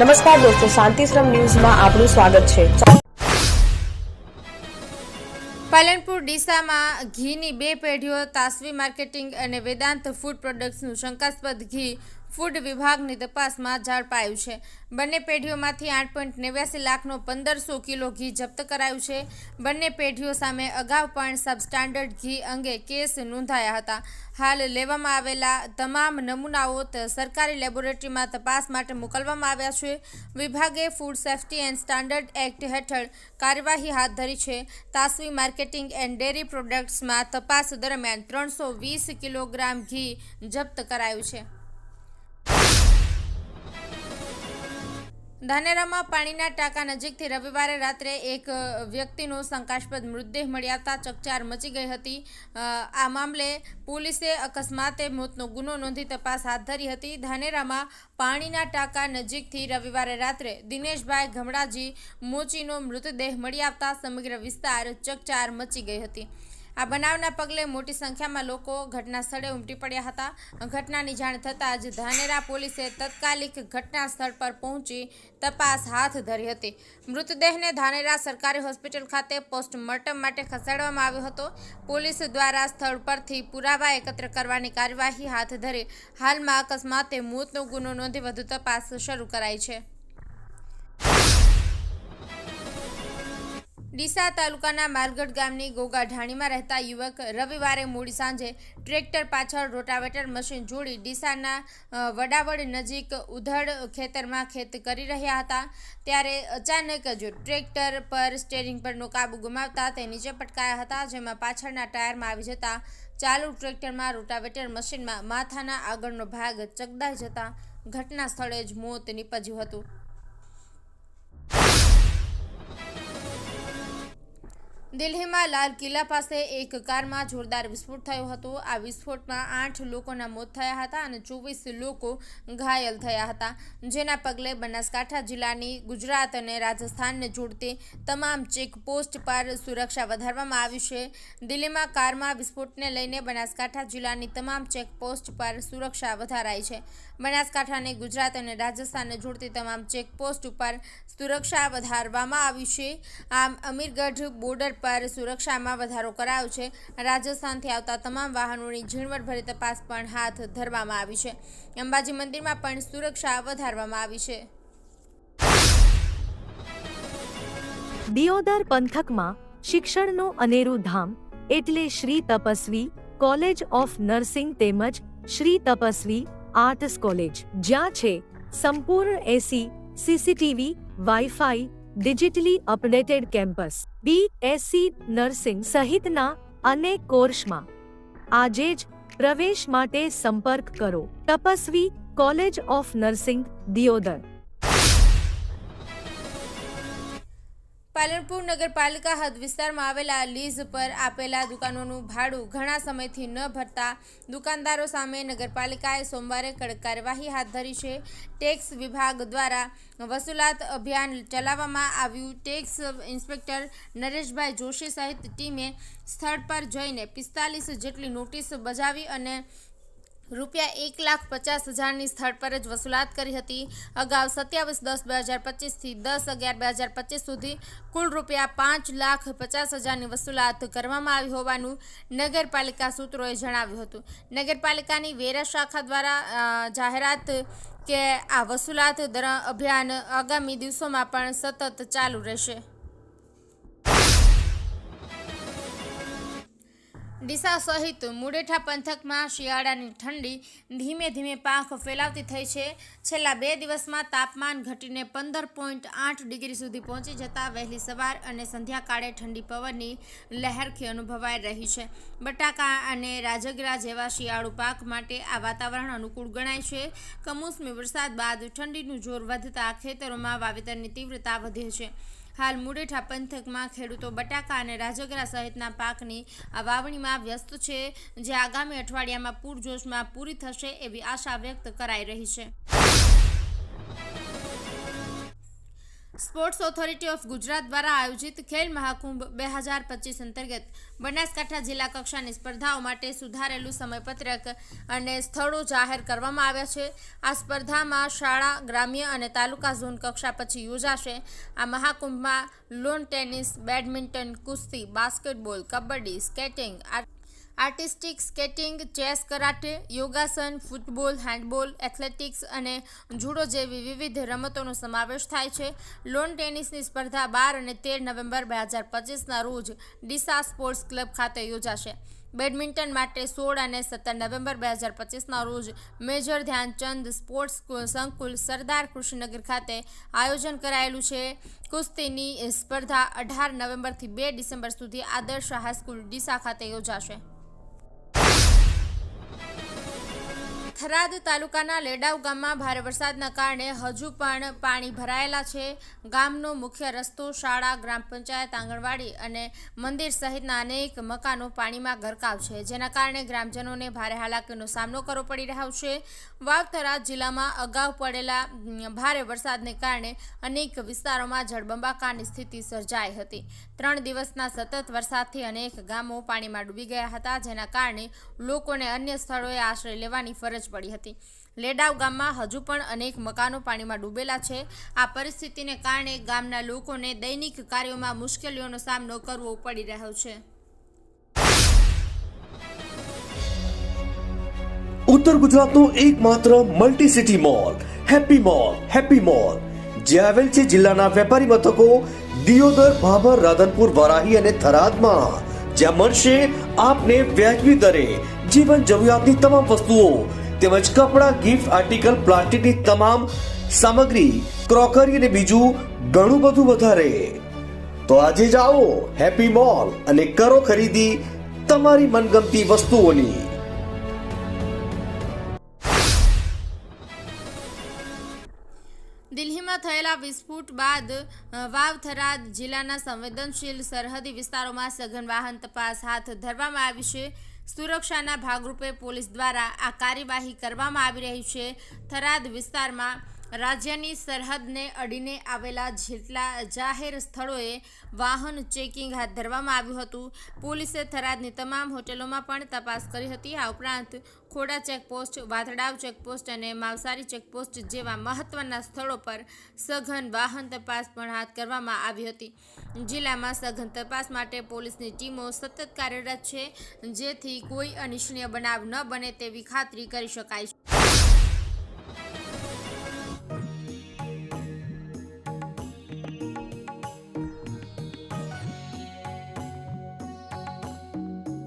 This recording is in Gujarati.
નમસ્કાર દોસ્તો, શાંતિશ્રમ ન્યૂઝમાં આપનું સ્વાગત છે. પાલનપુર ડીસામાં ઘીની બે પેઢીઓ તાસવી માર્કેટિંગ અને વેદાંત ફૂડ પ્રોડક્ટ્સનું શંકાસ્પદ ઘી ફૂડ વિભાગની તપાસમાં ઝડપાયું છે. બંને પેઢીઓમાંથી આઠ પોઈન્ટ નેવ્યાસી લાખનો પંદરસો કિલો ઘી જપ્ત કરાયું છે. બંને પેઢીઓ સામે અગાઉ પણ સબસ્ટાન્ડર્ડ ઘી અંગે કેસ નોંધાયા હતા. હાલ લેવામાં આવેલા તમામ નમૂનાઓ સરકારી લેબોરેટરીમાં તપાસ માટે મોકલવામાં આવ્યા છે. વિભાગે food safety and standard act હેઠળ કાર્યવાહી હાથ ધરી છે. તાસવી માર્કેટિંગ એન્ડ ડેરી પ્રોડક્ટ્સમાં તપાસ દરમિયાન ત્રણસો વીસ કિલોગ્રામ ઘી જપ્ત કરાયું છે. ધાનેરામાં પાણીના ટાંકા નજીકથી રવિવારે રાત્રે એક વ્યક્તિનો શંકાસ્પદ મૃતદેહ મળી આવતા ચકચાર મચી ગઈ હતી. આ મામલે પોલીસે અકસ્માતે મોતનો ગુનો નોંધી તપાસ હાથ ધરી હતી. ધાનેરામાં પાણીના ટાંકા નજીકથી રવિવારે રાત્રે દિનેશભાઈ ગમડાજી મોચીનો મૃતદેહ મળી આવતા સમગ્ર વિસ્તાર ચકચાર મચી ગઈ હતી. આ બનાવના પગલે મોટી સંખ્યામાં લોકો ઘટના સ્થળે ઉમટી પડ્યા હતા. ઘટનાની જાણ થતાં જ ધાનેરા પોલીસે તત્કાલિક ઘટના સ્થળ પર પહોંચી તપાસ હાથ ધરી હતી. મૃતદેહને ધાનેરા સરકારી હોસ્પિટલ ખાતે પોસ્ટમોર્ટમ માટે ખસેડવામાં આવ્યો હતો. પોલીસ દ્વારા સ્થળ પરથી પુરાવા એકત્ર કરવાની કાર્યવાહી હાથ ધરી હાલમાં અકસ્માતે મોતનો ગુનો નોંધી વધુ તપાસ શરૂ કરાઈ છે. ડીસા તાલુકાના માલગઢ ગામની ગોગા ઢાણીમાં રહેતા યુવક રવિવારે મોડી સાંજે ટ્રેક્ટર પાછળ રોટાવેટર મશીન જોડી ડીસાના વડાવડ નજીક ઉધડ ખેતરમાં ખેત કરી રહ્યા હતા. ત્યારે અચાનક જ ટ્રેક્ટર પર સ્ટેરિંગ પરનો કાબુ ગુમાવતા તે નીચે પટકાયા હતા, જેમાં પાછળના ટાયરમાં આવી જતા ચાલુ ટ્રેક્ટરમાં રોટાવેટર મશીનમાં માથાના આગળનો ભાગ ચગદાઈ જતા ઘટના સ્થળે જ મોત નીપજ્યું હતું. દિલ્હીમાં લાલ કિલ્લા પાસે એક કારમાં જોરદાર વિસ્ફોટ થયો હતો. આ વિસ્ફોટમાં આઠ લોકોના મોત થયા હતા અને ચોવીસ લોકો ઘાયલ થયા હતા. જેના પગલે બનાસકાંઠા જિલ્લાની ગુજરાત અને રાજસ્થાનને જોડતી તમામ ચેકપોસ્ટ પર સુરક્ષા વધારવામાં આવી છે. દિલ્હીમાં કારમાં વિસ્ફોટને લઈને બનાસકાંઠા જિલ્લાની તમામ ચેકપોસ્ટ પર સુરક્ષા વધારાઈ છે. બનાસકાંઠાને ગુજરાત અને રાજસ્થાનને જોડતી તમામ ચેકપોસ્ટ ઉપર સુરક્ષા વધારવામાં આવી છે. આમ, અમીરગઢ બોર્ડર પર સુરક્ષામાં વધારો કરાયો છે. રાજસ્થાનથી આવતા તમામ વાહનોની ઝીણવટભરી તપાસ પણ હાથ ધરવામાં આવી છે. અંબાજી મંદિરમાં પણ સુરક્ષા વધારવામાં આવી છે. દિયોદર પંથકમાં શિક્ષણનું અનેરું ધામ એટલે Shri Tapasvi College of Nursing તેમજ શ્રી તપસ્વી આર્ટસ કોલેજ. જ્યાં છે સંપૂર્ણ AC, CCTV, WiFi digitally updated campus BSc nursing સહિતના અનેક કોર્સમાં. આજે જ પ્રવેશ માટે સંપર્ક કરો. Tapasvi college of nursing Deodar. Palanpur નગરપાલિકા હદ વિસ્તારમાં આવેલા લીઝ પર આપેલા દુકાનોનું ભાડું ઘણા સમયથી ન ભરતા દુકાનદારો સામે નગરપાલિકાએ સોમવારે કડક કાર્યવાહી હાથ ધરી છે. ટેક્સ વિભાગ દ્વારા વસૂલાત અભિયાન ચલાવવામાં આવ્યું. ટેક્સ ઇન્સ્પેક્ટર નરેશભાઈ જોશી સહિત ટીમે સ્થળ પર જઈને પિસ્તાલીસ જેટલી નોટિસ બજાવી અને રૂપિયા એક લાખ પચાસ હજારની સ્થળ પર જ વસૂલાત કરી હતી. અગાઉ સત્યાવીસ દસ બે હજાર પચીસથી દસ અગિયાર બે હજાર પચીસ સુધી કુલ રૂપિયા પાંચ લાખ પચાસ હજારની વસૂલાત કરવામાં આવી હોવાનું નગરપાલિકા સૂત્રોએ જણાવ્યું હતું. નગરપાલિકાની વેરા શાખા દ્વારા જાહેરાત કે આ વસૂલાત અભિયાન આગામી દિવસોમાં પણ સતત ચાલુ રહેશે. ડીસા સહિત મુડેઠા પંથકમાં શિયાળાની ઠંડી ધીમે ધીમે પાંખ ફેલાવતી થઈ છે. છેલ્લા બે દિવસમાં તાપમાન ઘટીને પંદર પોઈન્ટ આઠ ડિગ્રી સુધી પહોંચી જતા વહેલી સવાર અને સંધ્યાકાળે ઠંડી પવનની લહેરખી અનુભવાઈ રહી છે. બટાકા અને રાજગરા જેવા શિયાળુ પાક માટે આ વાતાવરણ અનુકૂળ ગણાય છે. કમોસમી વરસાદ બાદ ઠંડીનું જોર વધતા ખેતરોમાં વાવેતરની તીવ્રતા વધી છે. હાલ મુડેઠા પંથકમાં ખેડૂતો બટાકા અને રાજગરા સહિતના પાકની આ વાવણીમાં વ્યસ્ત છે, જે આગામી અઠવાડિયામાં પૂરજોશમાં પૂરી થશે એવી આશા વ્યક્ત કરાઈ રહી છે. સ્પોર્ટ્સ ઓથોરિટી ઓફ ગુજરાત દ્વારા આયોજિત ખેલ મહાકુંભ બે હજાર પચીસ અંતર્ગત બનાસકાંઠા જિલ્લા કક્ષાની સ્પર્ધાઓ માટે સુધારેલું સમયપત્રક અને સ્થળો જાહેર કરવામાં આવ્યા છે. આ સ્પર્ધામાં શાળા, ગ્રામ્ય અને તાલુકા ઝોન કક્ષા પછી યોજાશે. આ મહાકુંભમાં લોન, ટેનિસ, બેડમિન્ટન, કુસ્તી, basketball, kabaddi, skating artistic skating, chess, karate, યોગાસન, ફૂટબોલ, હેન્ડબોલ, એથ્લેટિક્સ અને જુડો જેવી વિવિધ રમતોનો સમાવેશ થાય છે. લોન ટેનિસની સ્પર્ધા બાર અને તેર નવેમ્બર બે હજાર પચીસના રોજ ડીસા સ્પોર્ટ્સ ક્લબ ખાતે યોજાશે. બેડમિન્ટન માટે સોળ અને સત્તર નવેમ્બર બે હજાર પચીસના રોજ મેજર ધ્યાનચંદ સ્પોર્ટ્સ સંકુલ સરદાર કૃષ્ણનગર ખાતે આયોજન કરાયેલું છે. કુસ્તીની સ્પર્ધા અઢાર નવેમ્બરથી બે ડિસેમ્બર સુધી આદર્શ હાઈસ્કૂલ ડીસા ખાતે યોજાશે. થરાદ તાલુકાના લેડાવ ગામમાં ભારે વરસાદના કારણે હજુ પણ પાણી ભરાયેલા છે. ગામનો મુખ્ય રસ્તો શાળા, ગ્રામ પંચાયત, આંગણવાડી અને મંદિર સહિતના અનેક મકાનો પાણીમાં ગરકાવ છે. જેના કારણે ગ્રામજનોને ભારે હાલાકીનો સામનો કરવો પડી રહ્યો છે. વાવથરા જિલ્લામાં અગાઉ પડેલા ભારે વરસાદને કારણે અનેક વિસ્તારોમાં જળબંબાકારની સ્થિતિ સર્જાઈ હતી. ત્રણ દિવસના સતત વરસાદથી અનેક ગામો પાણીમાં ડૂબી ગયા હતા, જેના કારણે લોકોને અન્ય સ્થળોએ આશ્રય લેવાની ફરજ પડી હતી. લેડાવ ગામમાં હજુ પણ અનેક મકાનો પાણીમાં ડૂબેલા છે. આ પરિસ્થિતિને કારણે ગામના લોકોને દૈનિક કાર્યોમાં મુશ્કેલીઓનો સામનો કરવો પડી રહ્યો છે. ઉત્તર ગુજરાતનો એકમાત્ર multi city mall happy mall happy mall જે આવેલ છે જિલ્લાના વેપારી મથકો દિયોદર, ભાભર, રાધનપુર, વરાહી અને થરાદમાં. જ્યાં મળશે આપને વ્યાજબી દરે જીવન જરૂરિયાતની તમામ વસ્તુઓ તેમજ કપડાં ગિફ્ટ આર્ટિકલ પ્લાસ્ટિકની તમામ સામગ્રી ક્રોકરી અને બીજું ઘણું બધું વધારે. તો આજે જાઓ હેપી મોલ અને કરો ખરીદી તમારી મનગમતી વસ્તુઓની. દિલ્હીમાં થયેલા વિસ્ફોટ બાદ વાવ થરાદ જિલ્લાના સંવેદનશીલ સરહદી વિસ્તારોમાં સઘન વાહન તપાસ હાથ ધરવામાં આવી છે. સુરક્ષાના ભાગરૂપે પોલીસ દ્વારા આ કાર્યવાહી કરવામાં આવી રહી છે. થરાદ વિસ્તારમાં રાજ્યની સરહદને અડીને આવેલા જેટલા જાહેર સ્થળોએ વાહન ચેકિંગ હાથ ધરવામાં આવ્યું હતું. પોલીસે થરાદની તમામ હોટેલોમાં પણ તપાસ કરી હતી. આ ઉપરાંત ખોડા ચેકપોસ્ટ, વાથડાવ ચેકપોસ્ટ અને માવસારી ચેકપોસ્ટ જેવા મહત્વના સ્થળો પર સઘન વાહન તપાસ પણ હાથ કરવામાં આવી હતી. જિલ્લામાં સઘન તપાસ માટે પોલીસની ટીમો સતત કાર્યરત છે, જેથી કોઈ અનિચ્છનીય બનાવ ન બને તેવી ખાતરી કરી શકાય છે.